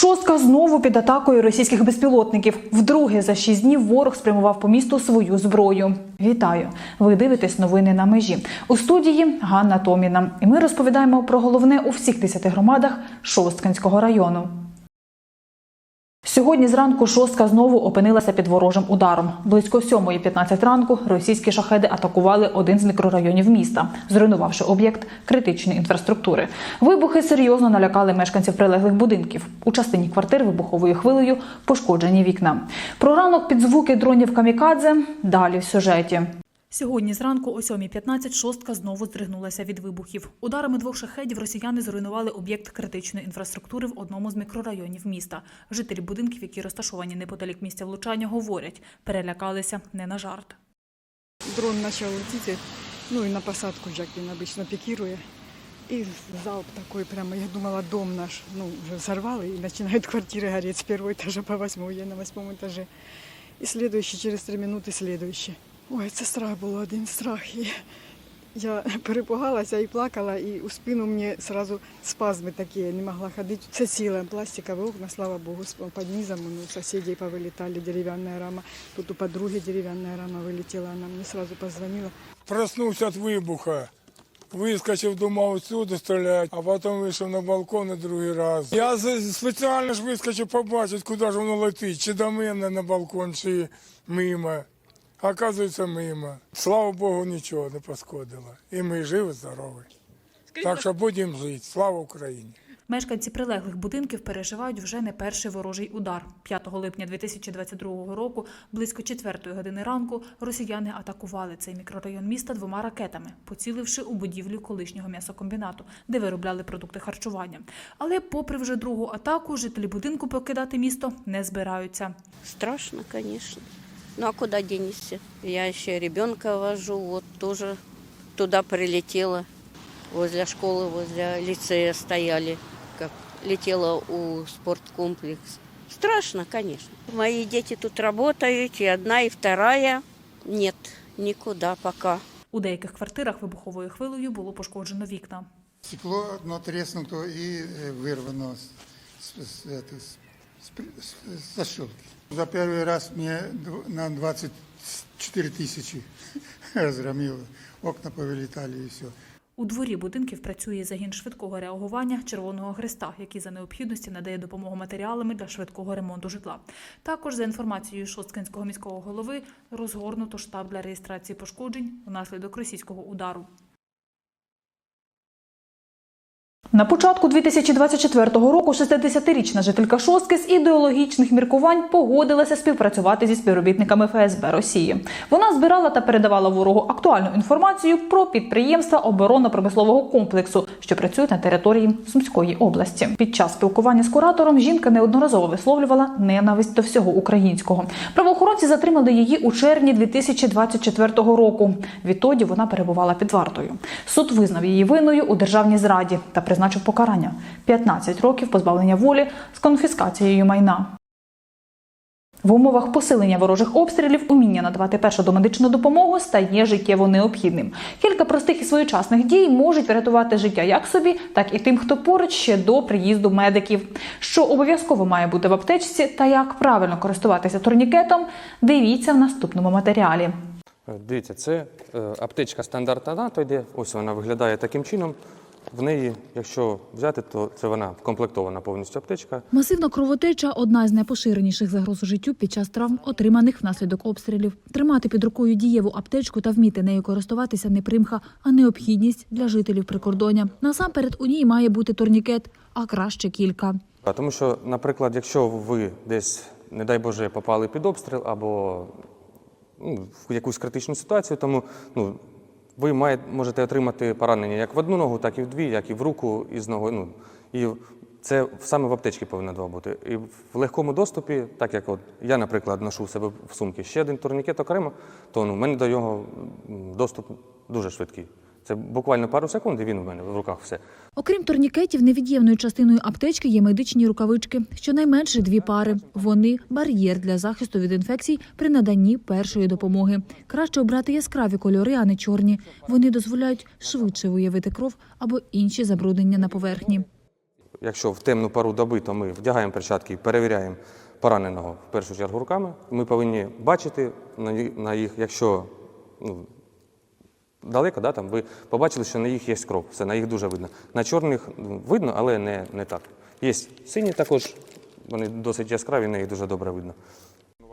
Шостка знову під атакою російських безпілотників. Вдруге за шість днів ворог спрямував по місту свою зброю. Вітаю! Ви дивитесь новини на межі. У студії Ганна Томіна. І ми розповідаємо про головне у всіх десяти громадах Шосткинського району. Сьогодні зранку шостка знову опинилася під ворожим ударом. Близько 7.15 ранку російські шахеди атакували один з мікрорайонів міста, зруйнувавши об'єкт критичної інфраструктури. Вибухи серйозно налякали мешканців прилеглих будинків. У частині квартир вибуховою хвилею пошкоджені вікна. Про ранок під звуки дронів камікадзе далі в сюжеті. Сьогодні зранку о 7.15 шостка знову здригнулася від вибухів. Ударами двох шахедів росіяни зруйнували об'єкт критичної інфраструктури в одному з мікрорайонів міста. Жителі будинків, які розташовані неподалік місця влучання, говорять, перелякалися не на жарт. Дрон начал лететь, ну и на посадку, как он обычно пикирует. И залп такой прямо, я думала, дом наш, ну, уже взорвало, и начинают квартиры гореть с первого этажа по восьмой, я на восьмом этаже. И следующий, через три минути следующий. Ой, це страх був один страх. І я перепугалася і плакала, і у спину мені сразу спазми такі, я не могла ходити. Це ціле, пластикові окна, слава Богу, під низом ну, сусідів повилітали, дерев'яна рама. Тут у подруги дерев'яна рама вилетіла, вона мені сразу позвонила. Проснувся від вибуха. Вискочив, думав, отсюди стріляють, а потім вийшов на балкон другий раз. Я спеціально ж вискочив побачити, куди ж воно летить, чи до мене на балкон, чи мимо. А Оказується, мимо. Слава Богу, нічого не пошкодило. І ми живі, здорові. Так що будемо жити. Слава Україні! Мешканці прилеглих будинків переживають вже не перший ворожий удар. 5 липня 2022 року, близько 4 години ранку, росіяни атакували цей мікрорайон міста двома ракетами, поціливши у будівлю колишнього м'ясокомбінату, де виробляли продукти харчування. Але, попри вже другу атаку, жителі будинку покидати місто не збираються. Страшно, конечно. Ну а куда денешься? Я еще ребенка вожу, вот тоже туда прилетела. Возле школы, возле лицея стояли, как летела у спорткомплекс. Страшно, конечно. Мои дети тут работают, и одна, и вторая. Нет, никуда пока. У деяких квартирах вибуховою хвилею було пошкоджено вікна. Стекло одно треснуто и э, вырвано с, с- с- это, с- с при- с- с защелки. За первый раз мне дв- на 24 тысячи разгромило. Окна повылетали и все. У дворі будинків працює загін швидкого реагування Червоного Христа, який за необхідності надає допомогу матеріалами для швидкого ремонту житла. Також за інформацією Шосткинського міського голови розгорнуто штаб для реєстрації пошкоджень внаслідок російського удару. На початку 2024 року 60-річна жителька Шостки з ідеологічних міркувань погодилася співпрацювати зі співробітниками ФСБ Росії. Вона збирала та передавала ворогу актуальну інформацію про підприємства оборонно-промислового комплексу, що працюють на території Сумської області. Під час спілкування з куратором жінка неодноразово висловлювала ненависть до всього українського. Правоохоронці затримали її у червні 2024 року. Відтоді вона перебувала під вартою. Суд визнав її винною у державній зраді та призначив покарання 15 років позбавлення волі з конфіскацією майна. В умовах посилення ворожих обстрілів уміння надавати першу домедичну допомогу стає життєво необхідним. Кілька простих і своєчасних дій можуть врятувати життя як собі, так і тим, хто поруч ще до приїзду медиків. Що обов'язково має бути в аптечці та як правильно користуватися турнікетом, дивіться в наступному матеріалі. Дивіться, це е, аптечка стандартна НАТО йде. Ось вона виглядає таким чином. В неї, якщо взяти, то це вона комплектована повністю аптечка. Масивна кровотеча одна з найпоширеніших загроз життю під час травм, отриманих внаслідок обстрілів. Тримати під рукою дієву аптечку та вміти нею користуватися не примха, а необхідність для жителів прикордоння. Насамперед у ній має бути турнікет, а краще кілька. Тому що, наприклад, якщо ви десь, не дай Боже, попали під обстріл або ну, в якусь критичну ситуацію, тому ну, ви має, можете отримати поранення як в одну ногу, так і в дві, як і в руку, і з ногою. Ну, і це саме в аптечці повинно бути. І в легкому доступі, так як от я, наприклад, ношу в себе в сумці ще один турнікет окремо, то ну, в мене до нього доступ дуже швидкий. Це буквально пару секунд, і він у мене в руках все. Окрім турнікетів, невід'ємною частиною аптечки є медичні рукавички. Щонайменше дві пари. Вони бар'єр для захисту від інфекцій при наданні першої допомоги. Краще обрати яскраві кольори, а не чорні. Вони дозволяють швидше виявити кров або інші забруднення на поверхні. Якщо в темну пару доби, то ми вдягаємо перчатки і перевіряємо пораненого в першу чергу руками. Ми повинні бачити на їх, якщо ну, далеко, да, там, ви побачили, що на їх є кров. Це на їх дуже видно. На чорних видно, але не, не так. Є сині також, вони досить яскраві, на їх дуже добре видно.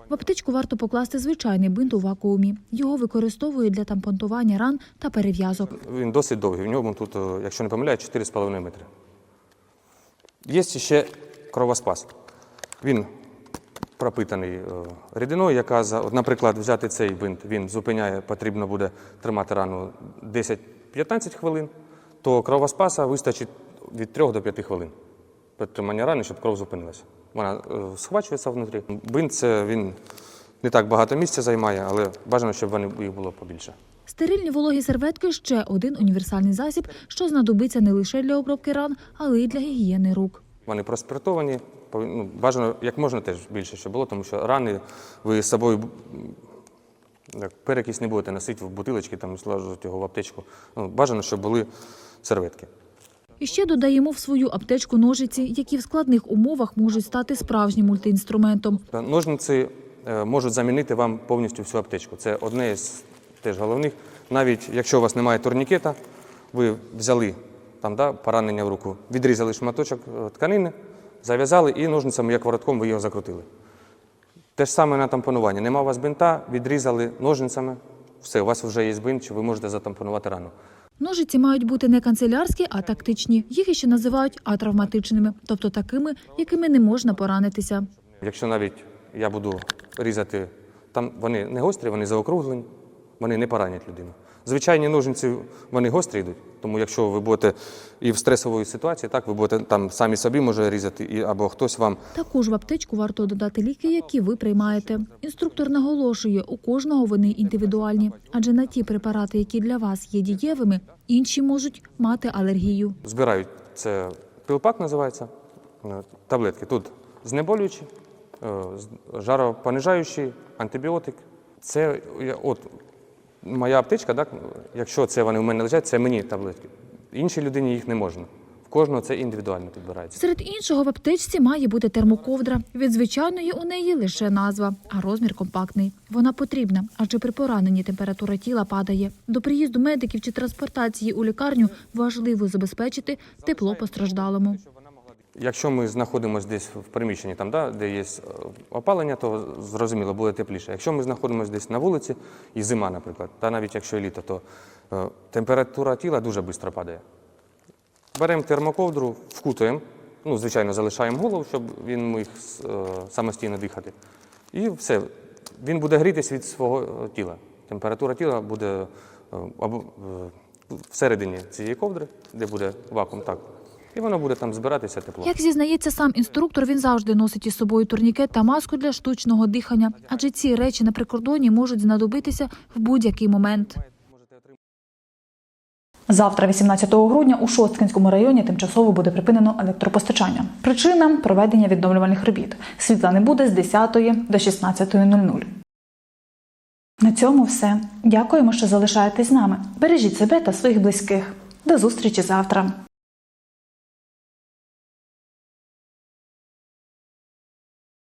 В аптечку варто покласти звичайний бинт у вакуумі. Його використовують для тампонтування ран та перев'язок. Він досить довгий. В ньому тут, якщо не помиляю, 4,5 метри. Є ще кровоспас. Він пропитаний е, рідиною, яка, за, наприклад, взяти цей бинт, він зупиняє, потрібно буде тримати рану 10-15 хвилин, то кровоспаса вистачить від 3 до 5 хвилин при триманні рани, щоб кров зупинилася. Вона е, схвачується внутрі. Бинт це він не так багато місця займає, але бажано, щоб вони, їх було побільше. Стерильні вологі серветки ще один універсальний засіб, що знадобиться не лише для обробки ран, але й для гігієни рук. Вони проспиртовані. Ну, бажано як можна теж більше, щоб було, тому що рани ви з собою як, перекись не будете носити в бутилочки, там зложити його в аптечку. Ну, бажано, щоб були серветки. І ще додаємо в свою аптечку ножиці, які в складних умовах можуть стати справжнім мультиінструментом. Ножниці е, можуть замінити вам повністю всю аптечку. Це одне з теж головних. Навіть якщо у вас немає турнікета, ви взяли там, да, поранення в руку, відрізали шматочок е, тканини, зав'язали і ножницями, як воротком, ви його закрутили. Те ж саме на тампонуванні. Нема у вас бинта, відрізали ножницями, все, у вас вже є бинт, чи ви можете затампонувати рану. Ножиці мають бути не канцелярські, а тактичні. Їх іще називають атравматичними, тобто такими, якими не можна поранитися. Якщо навіть я буду різати, там вони не гострі, вони заокруглені, вони не поранять людину. Звичайні ножниці вони гострі йдуть, тому якщо ви будете і в стресовій ситуації, так ви будете там самі собі може різати, і, або хтось вам Також в аптечку варто додати ліки, які ви приймаєте. Інструктор наголошує, у кожного вони індивідуальні, адже на ті препарати, які для вас є дієвими, інші можуть мати алергію. збирають. Це пілпак називається, е, таблетки. Тут знеболюючі, е, жаропонижаючі, антибіотик. Це от моя аптечка, так, якщо це вони у мене лежать, це мені таблетки. Іншій людині їх не можна. В кожного це індивідуально підбирається. Серед іншого в аптечці має бути термоковдра. Від звичайної у неї лише назва, а розмір компактний. Вона потрібна, адже при пораненні температура тіла падає. До приїзду медиків чи транспортації у лікарню важливо забезпечити тепло постраждалому. Якщо ми знаходимося десь в приміщенні, там, да, де є е, опалення, то зрозуміло, буде тепліше. Якщо ми знаходимося десь на вулиці і зима, наприклад, та навіть якщо літо, то е, температура тіла дуже швидко падає. Беремо термоковдру, вкутуємо, ну, звичайно, залишаємо голову, щоб він міг е, самостійно дихати. І все, він буде грітись від свого е, тіла. Температура тіла буде е, або, е, всередині цієї ковдри, де буде вакуум, так. І воно буде там збиратися тепло. Як зізнається сам інструктор, він завжди носить із собою турнікет та маску для штучного дихання, адже ці речі на прикордоні можуть знадобитися в будь-який момент. Завтра, 18 грудня, у Шосткинському районі тимчасово буде припинено електропостачання. Причина проведення відновлювальних робіт. Світла не буде з 10 до 16.00. На цьому все. Дякуємо, що залишаєтесь з нами. Бережіть себе та своїх близьких. До зустрічі завтра.